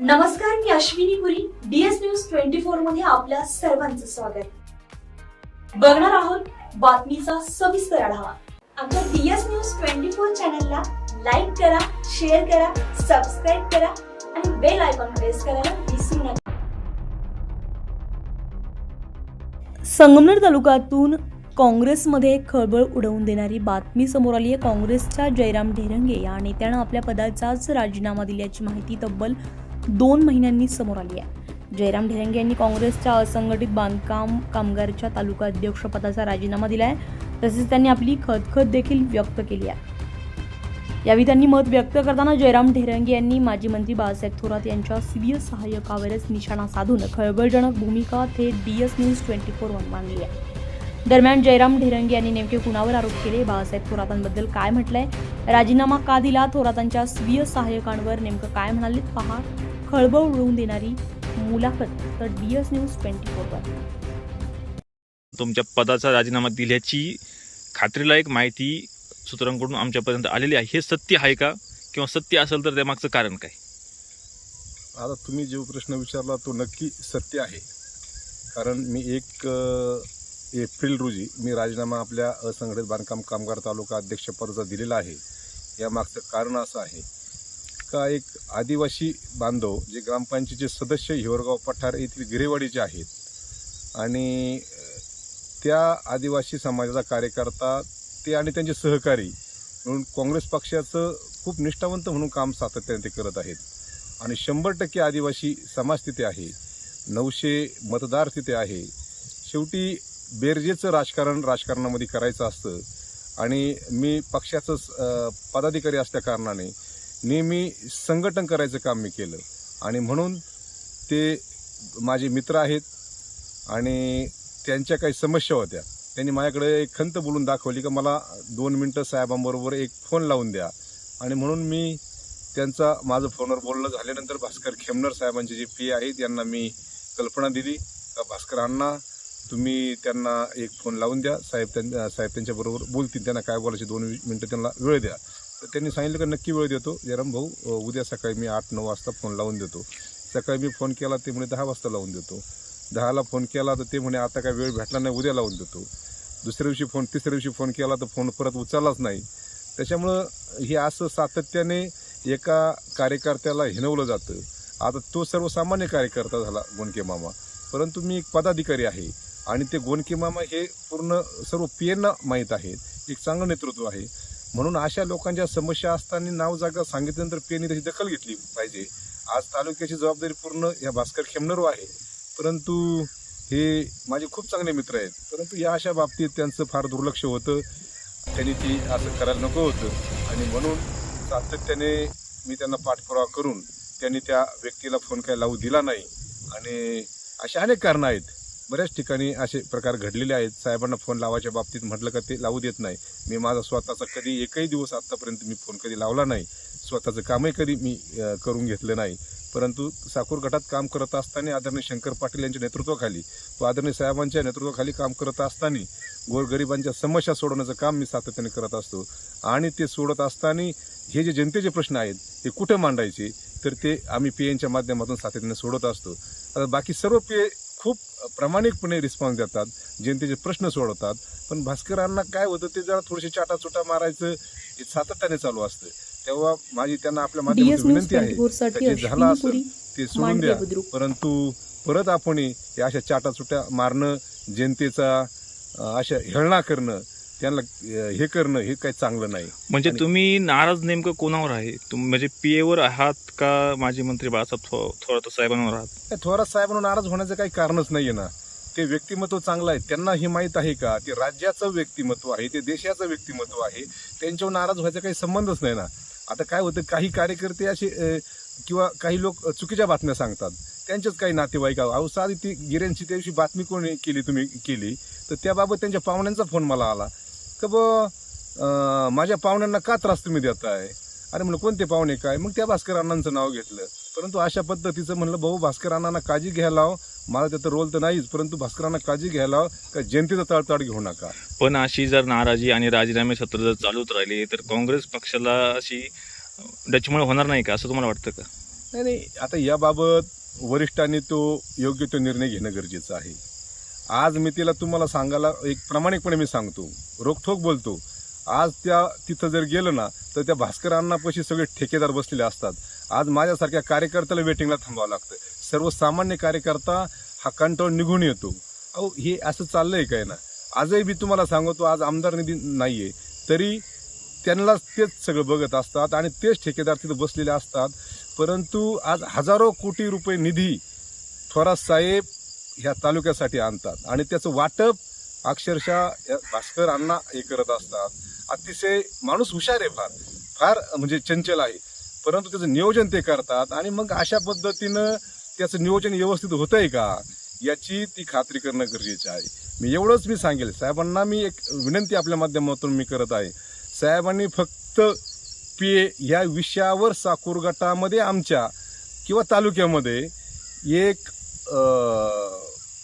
नमस्कार मी Ashwini Puri. DS news twenty फोरमध्ये आपल्या सर्वांचं स्वागत. बघणार आहोत बातमीचा सविस्तर आढावा. आमच्या डीएस न्यूज ट्वेंटी फोर चॅनलला लाईक करा शेअर करा सबस्क्राईब करा आणि बेल आयकॉन प्रेस करायला विसरू नका. संगमनेर तालुक्यातून काँग्रेसमध्ये खळबळ उडवून देणारी बातमी समोर आली आहे. काँग्रेसच्या जयराम ढेरंगे या नेत्यानं आपल्या पदाचाच राजीनामा दिल्याची माहिती तब्बल दोन महिन्यांनी समोर आली आहे. जयराम ढेरंगे यांनी काँग्रेसच्या असंघटित बांधकाम कामगारच्या तालुका अध्यक्षपदाचा राजीनामा दिला आहे तसेच त्यांनी आपली खतखत देखील व्यक्त केली आहे. यावेळी त्यांनी मत व्यक्त करताना जयराम ढेरंगे यांनी माजी मंत्री बाळासाहेब थोरात यांच्या सीबीए सहाय्यकावरच निशाणा साधून खळबळजनक भूमिका थेट DS news twenty four one मांडली आहे. दरम्यान जयराम ढेरंगे यांनी नेमके कुणावर आरोप केले बाळासाहेब थोरातांबद्दल काय म्हटलंय? राजीनामा का दिला? थोरातांच्या स्वीय सहाय्यकांवर नेमकं काय म्हणाले? पहा. खळबळ उडवून देणारी मुलाखत तर डीएस न्यूज ट्वेंटी फोर वर. तुमच्या पदाचा राजीनामा दिल्याची खात्रीलायक माहिती सूत्रांकडून आमच्यापर्यंत आलेली आहे. हे सत्य आहे का? किंवा सत्य असेल तर त्यामागचं कारण काय? आता तुम्ही जो प्रश्न विचारला तो नक्की सत्य आहे. कारण मी एक अ, एप्रिल रोजी मी राजीनामा आपल्या असंघटित बांधकाम कामगार तालुका अध्यक्षपदाचा दिलेला आहे. यामागचं कारण असं आहे का एक आदिवासी बांधव जे ग्रामपंचायतीचे सदस्य हिवरगाव पठार येथील गिरेवाडीचे आहेत आणि त्या आदिवासी समाजाचा कार्यकर्ता ते आणि त्यांचे सहकारी म्हणून काँग्रेस पक्षाचं खूप निष्ठावंत म्हणून काम सातत्याने ते करत आहेत. आणि शंभर टक्के आदिवासी समाज तिथे आहे नऊशे मतदार तिथे आहे. शेवटी बेरजेचं राजकारण राजकारणामध्ये करायचं असतं आणि मी पक्षाचं पदाधिकारी असल्या कारणाने नेहमी संघटन करायचं काम मी केलं. आणि म्हणून ते माझे मित्र आहेत आणि त्यांच्या काही समस्या होत्या. त्यांनी माझ्याकडे एक खंत बोलून दाखवली की मला दोन मिनटं साहेबांबरोबर एक फोन लावून द्या. आणि म्हणून मी त्यांचा माझं फोनवर बोलणं झाल्यानंतर भास्कर खेमनर साहेबांचे जे पी आहेत यांना मी कल्पना दिली का भास्करांना तुम्ही त्यांना एक फोन लावून द्या. साहेब त्यां साहेब त्यांच्याबरोबर बोलतील त्यांना काय बोलायचे दोन मिनटं त्यांना वेळ द्या. तर त्यांनी सांगितलं का नक्की वेळ देतो. जयराम भाऊ उद्या सकाळी मी आठ नऊ वाजता फोन लावून देतो. सकाळी मी फोन केला ते म्हणे दहा वाजता लावून देतो. दहाला फोन केला तर ते म्हणे आता काय वेळ भेटला नाही उद्या लावून देतो. दुसऱ्या दिवशी फोन तिसऱ्या दिवशी फोन केला तर फोन परत उचललाच नाही. त्याच्यामुळं हे असं सातत्याने एका कार्यकर्त्याला हिनवलं जातं. आता तो सर्वसामान्य कार्यकर्ता झाला गोनके मामा. परंतु मी एक पदाधिकारी आहे. आणि ते गोनके मामा हे पूर्ण सर्व पी माहीत आहेत. एक चांगलं नेतृत्व आहे. म्हणून अशा लोकांच्या समस्या असताना नाव जागा सांगितल्यानंतर पेनी त्याची दखल घेतली पाहिजे. आज तालुक्याची जबाबदारी पूर्ण या भास्कर खेमनरवर आहे. परंतु हे माझे खूप चांगले मित्र आहेत. परंतु या अशा बाबतीत त्यांचं फार दुर्लक्ष होतं. त्यांनी ती असं करायला नको होतं. आणि म्हणून सातत्याने मी त्यांना पाठपुरावा करून त्यांनी त्या व्यक्तीला फोन काय लावू दिला नाही. आणि अशा अनेक कारणं आहेत. बऱ्याच ठिकाणी असे प्रकार घडलेले आहेत. साहेबांना फोन लावायच्या बाबतीत म्हटलं का ते लावू देत नाही. मी माझा स्वतःचा कधी एकही दिवस आत्तापर्यंत मी फोन कधी लावला नाही. स्वतःचं कामही कधी मी करून घेतलं नाही. परंतु साखूर गटात काम करत असताना आदरणीय शंकर पाटील यांच्या नेतृत्वाखाली व आदरणीय साहेबांच्या नेतृत्वाखाली काम करत असताना गोरगरिबांच्या समस्या सोडवण्याचं काम मी सातत्याने करत असतो. आणि ते सोडत असताना हे जे जनतेचे प्रश्न आहेत ते कुठे मांडायचे? तर ते आम्ही पी एनच्या माध्यमातून सातत्याने सोडत असतो. आता बाकी सर्व पी खूप प्रामाणिकपणे रिस्पॉन्स देतात जनतेचे प्रश्न सोडवतात. पण भास्करांना काय होतं ते जरा थोडेसे चाटाचुटा मारायचं हे सातत्याने चालू असतं. तेव्हा माझी त्यांना आपल्या माध्यमातून विनंती आहे झालं असेल पुरी ते सोडून द्या. परंतु परत आपण अशा चाटाचुट्या मारणं जनतेचा अशा हेळणा करणं त्यांना हे करणं हे काही चांगलं नाही. म्हणजे तुम्ही नाराज नेमकं कोणावर आहे? तुम म्हणजे पी एवर आहात का माजी मंत्री बाळासाहेब थो थोरात साहेबांवर आहात? थोरात साहेबांना नाराज होण्याचं काही कारणच नाहीये ना. ते व्यक्तिमत्व चांगलं आहे. त्यांना हे माहीत आहे का? ते राज्याचं व्यक्तिमत्व आहे ते देशाचं व्यक्तिमत्व आहे. त्यांच्यावर नाराज व्हायचा काही संबंधच नाही ना. आता काय होतं काही कार्यकर्ते असे किंवा काही लोक चुकीच्या बातम्या सांगतात. त्यांचेच काही नातेवाईक अहो साधी ती गिऱ्यांची त्या दिवशी बातमी कोणी केली तुम्ही केली तर त्याबाबत त्यांच्या पाहुण्यांचा फोन मला आला. का ब माझ्या पाहुण्यांना का त्रास तुम्ही देताय? अरे म्हणलं कोणते पाहुणे काय? मग त्या भास्कर अण्णांचं नाव घेतलं. परंतु अशा पद्धतीचं म्हणलं भाऊ भास्कर अण्णांना काळजी घ्यायला लाव. मला त्याचा रोल तर नाहीच परंतु भास्करांना काळजी घ्यायला लाव का जनतेचा तळतळ घेऊ नका. पण अशी जर नाराजी आणि राजीनामे सत्र जर चालूच राहिले तर काँग्रेस पक्षाला अशी डचमळ होणार नाही का? असं तुम्हाला वाटतं का? नाही नाही. आता याबाबत वरिष्ठांनी तो योग्य तो निर्णय घेणं गरजेचं आहे. आज मी तिला तुम्हाला सांगायला एक प्रामाणिकपणे मी सांगतो. रोखठोक बोलतो. आज त्या तिथं जर गेलं ना तर त्या भास्करांनापाशी सगळे ठेकेदार बसलेले असतात. आज माझ्यासारख्या कार्यकर्त्याला वेटिंगला थांबावं लागतं. सर्वसामान्य कार्यकर्ता हा कंटाळून निघून येतो. अहो हे असं चाललंय काय ना? आजही मी तुम्हाला सांगतो आज आमदार निधी नाही आहे तरी त्यांनाच तेच सगळं बघत असतात आणि तेच ठेकेदार तिथं बसलेले असतात. परंतु आज हजारो कोटी रुपये निधी थोरात साहेब ह्या तालुक्यासाठी आणतात. आणि त्याचं वाटप अक्षरशः या भास्कर अण्णा हे करत असतात. अतिशय माणूस हुशार आहे फार. फार म्हणजे चंचल आहे. परंतु त्याचं नियोजन ते करतात. आणि मग अशा पद्धतीनं त्याचं नियोजन व्यवस्थित होतंय का याची ती खात्री करणं गरजेचं आहे. मी एवढंच मी सांगेल. साहेबांना मी एक विनंती आपल्या माध्यमातून मी करत आहे. साहेबांनी फक्त पे या विषयावर साकूर गटामध्ये आमच्या किंवा तालुक्यामध्ये एक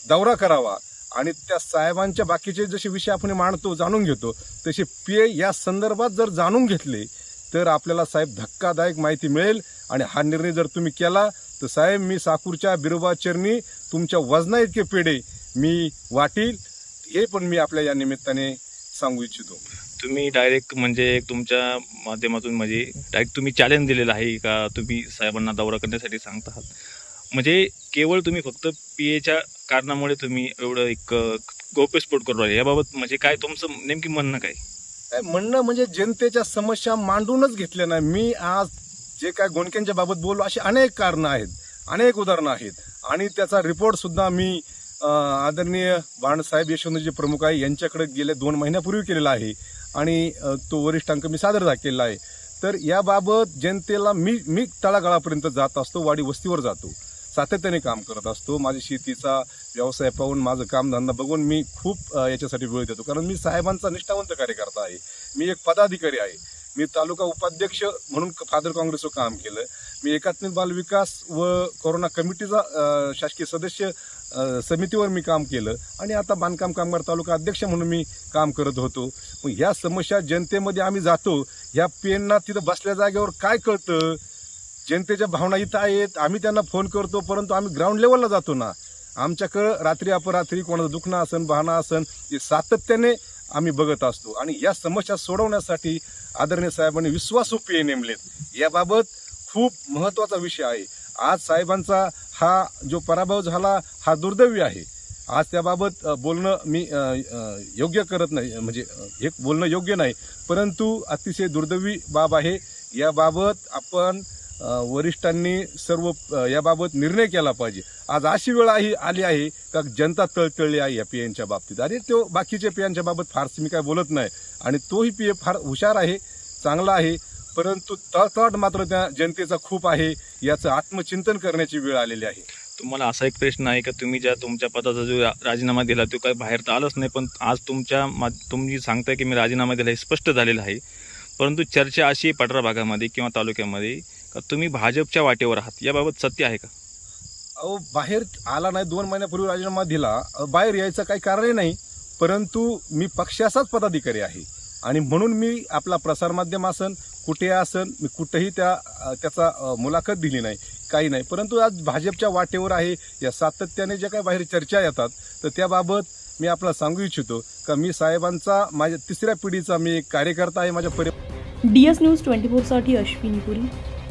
दौरा करावा आणि त्या साहेबांच्या बाकीचे जसे विषय आपण मांडतो जाणून घेतो तसे पे या संदर्भात जर जाणून घेतले तर आपल्याला साहेब धक्कादायक माहिती मिळेल. आणि हा निर्णय जर तुम्ही केला तर साहेब मी साकूरच्या बिरोबा चरणी तुमच्या वजना इतके पेढे मी वाटील. हे पण मी आपल्या या निमित्ताने सांगू इच्छितो. तुम्ही डायरेक्ट म्हणजे तुमच्या माध्यमातून म्हणजे डायरेक्ट तुम्ही चॅलेंज दिलेलं आहे का? तुम्ही साहेबांना दौरा करण्यासाठी सांगत आहात. म्हणजे केवळ तुम्ही फक्त पी एच्या कारणामुळे तुम्ही एवढं एक गौप्यस्फोट करू राहिले. याबाबत म्हणजे काय तुमचं नेमकी म्हणणं काय? काय म्हणणं म्हणजे जनतेच्या समस्या मांडूनच घेतल्या नाही. मी आज जे काय गोंडक्यांच्या बाबत बोललो अशी अनेक कारणं आहेत. अनेक उदाहरणं आहेत. आणि त्याचा रिपोर्ट सुद्धा मी आदरणीय बाणसाहेब यशवंतजी प्रमुख आहे. यांच्याकडे गेल्या दोन महिन्यापूर्वी केलेला आहे. आणि तो वरिष्ठांक मी सादर केलेला आहे. तर याबाबत जनतेला मी मी तळागाळापर्यंत जात असतो वाडी वस्तीवर जातो. सातत्याने काम करत असतो. माझी शेतीचा व्यवसाय पाहून माझं कामधंदा बघून मी खूप याच्यासाठी वेळ देतो. कारण मी साहेबांचा निष्ठावंत कार्यकर्ता आहे. मी एक पदाधिकारी आहे. मी तालुका उपाध्यक्ष म्हणून फादर काँग्रेसवर काम केलं. मी एकात्मिक बालविकास व कोरोना कमिटीचा शासकीय सदस्य समितीवर मी काम केलं. आणि आता बांधकाम कामगार तालुका अध्यक्ष म्हणून मी काम करत होतो. मग ह्या समस्या जनतेमध्ये आम्ही जातो. ह्या पेनना तिथं बसल्या जागेवर काय कळतं? जनतेच्या भावना इथं आहेत. आम्ही त्यांना फोन करतो परंतु आम्ही ग्राउंड लेवलला जातो ना. आमच्याकडं रात्री अपरात्री कोणाचं दुखणं असन बहाणं असन हे सातत्याने आम्ही बघत असतो. आणि या समस्या सोडवण्यासाठी आदरणीय साहेबांनी विश्वासू पेय नेमलेत. याबाबत खूप महत्त्वाचा विषय आहे. आज साहेबांचा हा जो पराभव झाला हा दुर्दैवी आहे. आज त्याबाबत बोलणं मी योग्य करत नाही. म्हणजे एक हे बोलणं योग्य नाही. परंतु अतिशय दुर्दैवी बाब आहे. याबाबत आपण वरिष्ठांनी सर्व याबाबत निर्णय केला पाहिजे. आज अशी वेळ आहे आली आहे का जनता तळतळली आहे या पियांच्या बाबतीत. आणि तो बाकीच्या पियांच्या बाबत फारसं मी काय बोलत नाही. आणि तोही पिय फार हुशार आहे चांगला आहे. परंतु तळतळ मात्र त्या जनतेचा खूप आहे याचं आत्मचिंतन करण्याची वेळ आलेली आहे. तुम्हाला असा एक प्रश्न आहे का तुम्ही ज्या तुमच्या पदाचा जो राजीनामा दिला तो काही बाहेर तर आलंच नाही पण आज तुमच्या मा तुम्ही सांगताय की मी राजीनामा दिला हे स्पष्ट झालेलं आहे. परंतु चर्चा अशी आहे पटरा भागामध्ये किंवा तालुक्यामध्ये तुम्ही भाजपच्या वाटेवर आहात याबाबत सत्य आहे का? अहो बाहेर आला नाही दोन महिन्यापूर्वी राजीनामा दिला. बाहेर यायचं काही कारणही नाही परंतु मी पक्षाचाच पदाधिकारी आहे. आणि म्हणून मी आपला प्रसारमाध्यम असन कुठे असन मी कुठेही त्या त्याचा मुलाखत दिली नाही काही नाही. परंतु आज भाजपच्या वाटेवर आहे या सातत्याने ज्या काही बाहेर चर्चा येतात तर त्याबाबत मी आपल्याला सांगू इच्छितो का मी साहेबांचा माझ्या तिसऱ्या पिढीचा मी एक कार्यकर्ता आहे माझ्या परि डी एस न्यूज ट्वेंटी फोरसाठी अश्विनी पुरी.